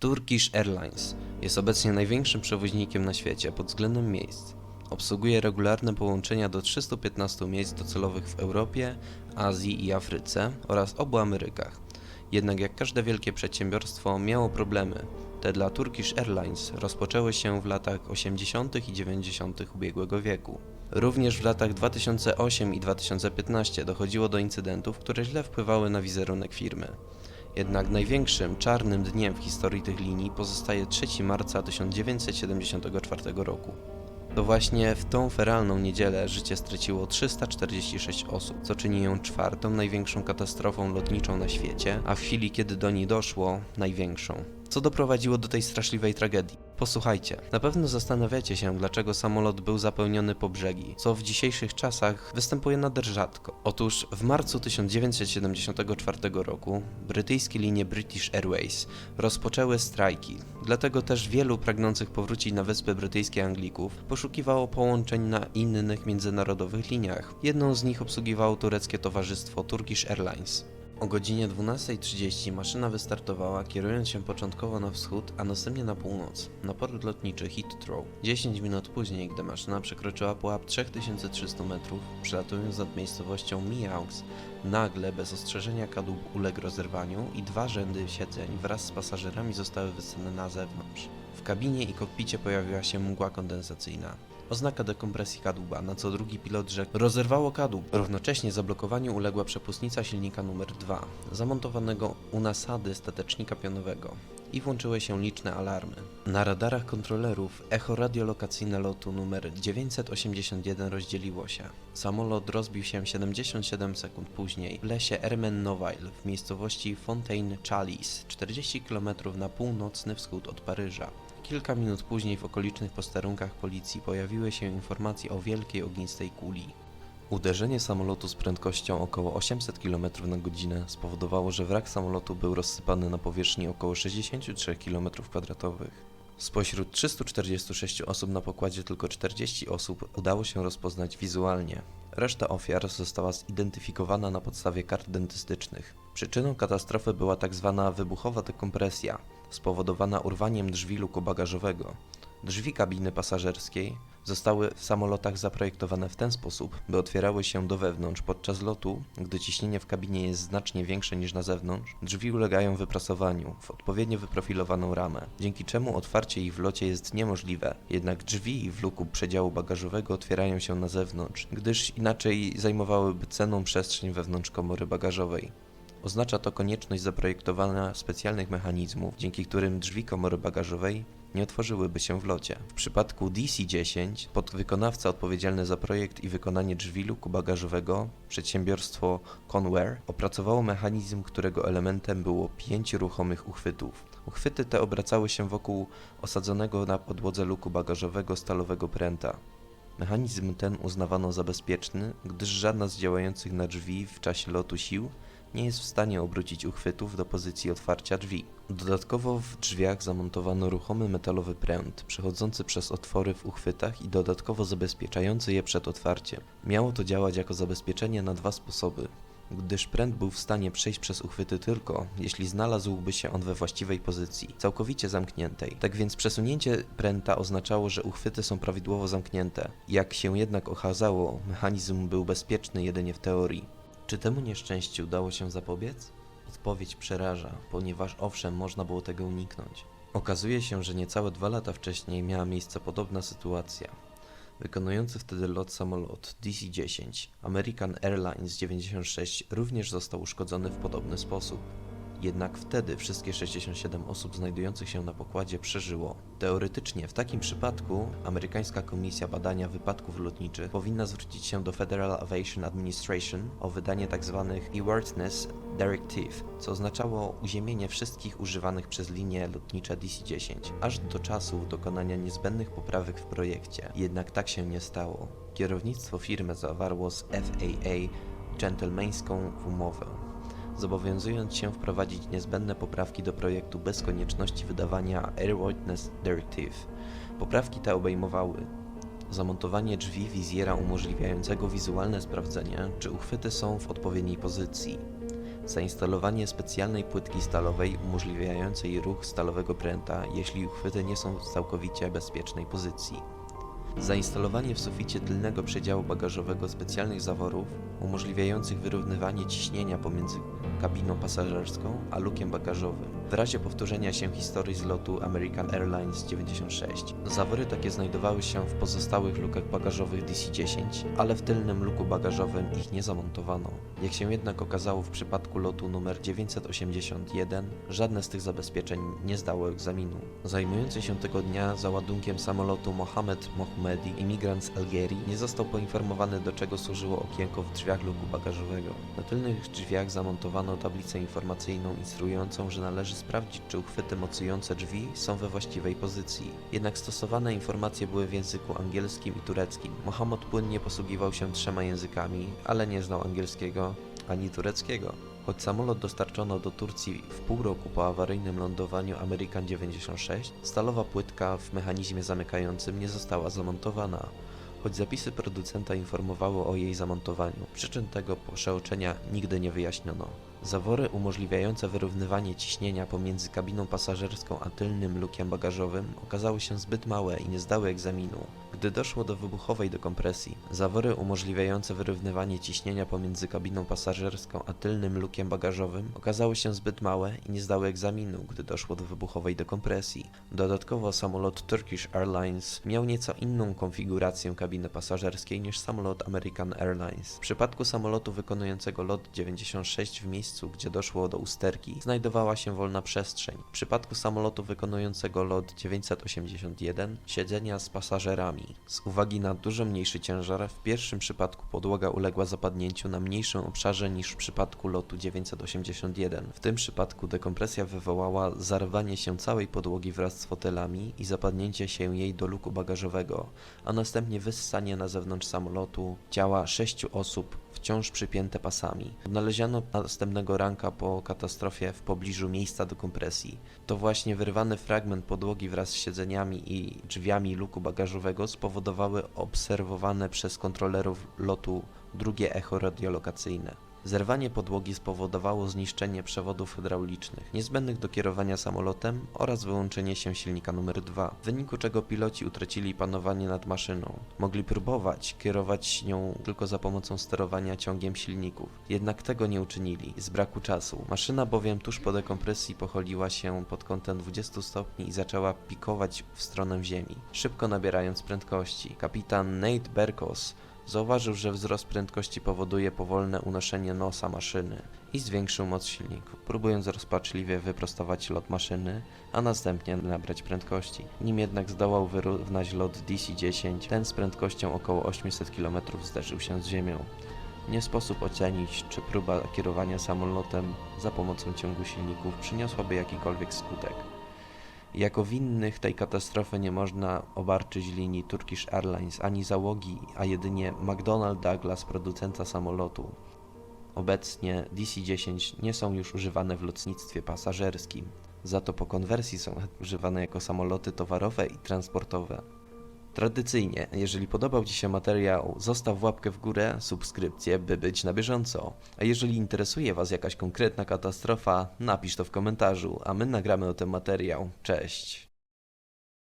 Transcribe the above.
Turkish Airlines jest obecnie największym przewoźnikiem na świecie pod względem miejsc. Obsługuje regularne połączenia do 315 miejsc docelowych w Europie, Azji i Afryce oraz obu Amerykach. Jednak jak każde wielkie przedsiębiorstwo miało problemy. Te dla Turkish Airlines rozpoczęły się w latach 80. i 90. ubiegłego wieku. Również w latach 2008 i 2015 dochodziło do incydentów, które źle wpływały na wizerunek firmy. Jednak największym czarnym dniem w historii tych linii pozostaje 3 marca 1974 roku. To właśnie w tą feralną niedzielę życie straciło 346 osób, co czyni ją czwartą największą katastrofą lotniczą na świecie, a w chwili kiedy do niej doszło, największą. Co doprowadziło do tej straszliwej tragedii? Posłuchajcie, na pewno zastanawiacie się, dlaczego samolot był zapełniony po brzegi, co w dzisiejszych czasach występuje nader rzadko. Otóż w marcu 1974 roku brytyjskie linie British Airways rozpoczęły strajki, dlatego też wielu pragnących powrócić na Wyspy Brytyjskie Anglików poszukiwało połączeń na innych międzynarodowych liniach. Jedną z nich obsługiwało tureckie towarzystwo Turkish Airlines. O godzinie 12.30 maszyna wystartowała, kierując się początkowo na wschód, a następnie na północ, na port lotniczy Heathrow. 10 minut później, gdy maszyna przekroczyła pułap 3300 metrów, przelatując nad miejscowością Miaux, nagle, bez ostrzeżenia kadłub uległ rozerwaniu i dwa rzędy siedzeń wraz z pasażerami zostały wysłane na zewnątrz. W kabinie i kokpicie pojawiła się mgła kondensacyjna. Oznaka dekompresji kadłuba, na co drugi pilot rzekł rozerwało kadłub. Równocześnie zablokowaniu uległa przepustnica silnika numer 2, zamontowanego u nasady statecznika pionowego i włączyły się liczne alarmy. Na radarach kontrolerów echo radiolokacyjne lotu numer 981 rozdzieliło się. Samolot rozbił się 77 sekund później w lesie Ermenonville w miejscowości Fontaine Chalice, 40 km na północny wschód od Paryża. Kilka minut później w okolicznych posterunkach policji pojawiły się informacje o wielkiej ognistej kuli. Uderzenie samolotu z prędkością około 800 km na godzinę spowodowało, że wrak samolotu był rozsypany na powierzchni około 63 km2. Spośród 346 osób na pokładzie tylko 40 osób udało się rozpoznać wizualnie. Reszta ofiar została zidentyfikowana na podstawie kart dentystycznych. Przyczyną katastrofy była tak zwana wybuchowa dekompresja, spowodowana urwaniem drzwi luku bagażowego. Drzwi kabiny pasażerskiej zostały w samolotach zaprojektowane w ten sposób, by otwierały się do wewnątrz podczas lotu, gdy ciśnienie w kabinie jest znacznie większe niż na zewnątrz. Drzwi ulegają wyprasowaniu w odpowiednio wyprofilowaną ramę, dzięki czemu otwarcie ich w locie jest niemożliwe. Jednak drzwi w luku przedziału bagażowego otwierają się na zewnątrz, gdyż inaczej zajmowałyby cenną przestrzeń wewnątrz komory bagażowej. Oznacza to konieczność zaprojektowania specjalnych mechanizmów, dzięki którym drzwi komory bagażowej nie otworzyłyby się w locie. W przypadku DC-10 podwykonawca odpowiedzialny za projekt i wykonanie drzwi luku bagażowego, przedsiębiorstwo Conware, opracowało mechanizm, którego elementem było pięć ruchomych uchwytów. Uchwyty te obracały się wokół osadzonego na podłodze luku bagażowego stalowego pręta. Mechanizm ten uznawano za bezpieczny, gdyż żadna z działających na drzwi w czasie lotu sił nie jest w stanie obrócić uchwytów do pozycji otwarcia drzwi. Dodatkowo w drzwiach zamontowano ruchomy metalowy pręt, przechodzący przez otwory w uchwytach i dodatkowo zabezpieczający je przed otwarciem. Miało to działać jako zabezpieczenie na dwa sposoby, gdyż pręt był w stanie przejść przez uchwyty tylko, jeśli znalazłby się on we właściwej pozycji, całkowicie zamkniętej. Tak więc przesunięcie pręta oznaczało, że uchwyty są prawidłowo zamknięte. Jak się jednak okazało, mechanizm był bezpieczny jedynie w teorii. Czy temu nieszczęściu udało się zapobiec? Odpowiedź przeraża, ponieważ owszem, można było tego uniknąć. Okazuje się, że niecałe dwa lata wcześniej miała miejsce podobna sytuacja. Wykonujący wtedy lot samolot DC-10 American Airlines 96 również został uszkodzony w podobny sposób. Jednak wtedy wszystkie 67 osób znajdujących się na pokładzie przeżyło. Teoretycznie w takim przypadku amerykańska komisja badania wypadków lotniczych powinna zwrócić się do Federal Aviation Administration o wydanie tzw. Airworthiness Directive, co oznaczało uziemienie wszystkich używanych przez linie lotnicze DC-10, aż do czasu dokonania niezbędnych poprawek w projekcie. Jednak tak się nie stało. Kierownictwo firmy zawarło z FAA dżentelmeńską umowę zobowiązując się wprowadzić niezbędne poprawki do projektu bez konieczności wydawania Airworthiness Directive. Poprawki te obejmowały zamontowanie drzwi wizjera umożliwiającego wizualne sprawdzenie, czy uchwyty są w odpowiedniej pozycji, Zainstalowanie specjalnej płytki stalowej umożliwiającej ruch stalowego pręta, jeśli uchwyty nie są w całkowicie bezpiecznej pozycji. Zainstalowanie w suficie tylnego przedziału bagażowego specjalnych zaworów umożliwiających wyrównywanie ciśnienia pomiędzy kabiną pasażerską a lukiem bagażowym. W razie powtórzenia się historii z lotu American Airlines 96, zawory takie znajdowały się w pozostałych lukach bagażowych DC-10, ale w tylnym luku bagażowym ich nie zamontowano. Jak się jednak okazało w przypadku lotu numer 981, żadne z tych zabezpieczeń nie zdało egzaminu. Zajmujący się tego dnia załadunkiem samolotu Mohamed Mohammedi, imigrant z Algierii, nie został poinformowany do czego służyło okienko w drzwiach luku bagażowego. Na tylnych drzwiach zamontowano tablicę informacyjną instruującą, że należy sprawdzić, czy uchwyty mocujące drzwi są we właściwej pozycji. Jednak stosowane informacje były w języku angielskim i tureckim. Mohammed płynnie posługiwał się trzema językami, ale nie znał angielskiego ani tureckiego. Choć samolot dostarczono do Turcji w pół roku po awaryjnym lądowaniu American 96, stalowa płytka w mechanizmie zamykającym nie została zamontowana. Choć zapisy producenta informowały o jej zamontowaniu, przyczyn tego przeoczenia nigdy nie wyjaśniono. Zawory umożliwiające wyrównywanie ciśnienia pomiędzy kabiną pasażerską a tylnym lukiem bagażowym okazały się zbyt małe i nie zdały egzaminu. Gdy doszło do wybuchowej dekompresji, zawory umożliwiające wyrównywanie ciśnienia pomiędzy kabiną pasażerską a tylnym lukiem bagażowym okazały się zbyt małe i nie zdały egzaminu, gdy doszło do wybuchowej dekompresji. Dodatkowo samolot Turkish Airlines miał nieco inną konfigurację kabiny pasażerskiej niż samolot American Airlines. W przypadku samolotu wykonującego lot 96 w miejscu, gdzie doszło do usterki, znajdowała się wolna przestrzeń. W przypadku samolotu wykonującego lot 981 siedzenia z pasażerami. Z uwagi na dużo mniejszy ciężar, w pierwszym przypadku podłoga uległa zapadnięciu na mniejszym obszarze niż w przypadku lotu 981. W tym przypadku dekompresja wywołała zarwanie się całej podłogi wraz z fotelami i zapadnięcie się jej do luku bagażowego, a następnie wyssanie na zewnątrz samolotu ciała sześciu osób wciąż przypięte pasami. Odnaleziono następnego ranka po katastrofie w pobliżu miejsca do kompresji. To właśnie wyrwany fragment podłogi wraz z siedzeniami i drzwiami luku bagażowego spowodowały obserwowane przez kontrolerów lotu drugie echo radiolokacyjne. Zerwanie podłogi spowodowało zniszczenie przewodów hydraulicznych niezbędnych do kierowania samolotem oraz wyłączenie się silnika numer 2, w wyniku czego piloci utracili panowanie nad maszyną. Mogli próbować kierować nią tylko za pomocą sterowania ciągiem silników, jednak tego nie uczynili z braku czasu. Maszyna bowiem tuż po dekompresji pochyliła się pod kątem 20 stopni i zaczęła pikować w stronę ziemi, szybko nabierając prędkości. Kapitan Nate Berkos Zauważył, że wzrost prędkości powoduje powolne unoszenie nosa maszyny i zwiększył moc silniku, próbując rozpaczliwie wyprostować lot maszyny, a następnie nabrać prędkości. Nim jednak zdołał wyrównać lot DC-10, ten z prędkością około 800 km zderzył się z ziemią. Nie sposób ocenić, czy próba kierowania samolotem za pomocą ciągu silników przyniosłaby jakikolwiek skutek. Jako winnych tej katastrofy nie można obarczyć linii Turkish Airlines ani załogi, a jedynie McDonnell Douglas, producenta samolotu. Obecnie DC-10 nie są już używane w lotnictwie pasażerskim, za to po konwersji są używane jako samoloty towarowe i transportowe. Tradycyjnie, jeżeli podobał Ci się materiał, zostaw łapkę w górę, subskrypcję, by być na bieżąco. A jeżeli interesuje Was jakaś konkretna katastrofa, napisz to w komentarzu, a my nagramy o tym materiał. Cześć!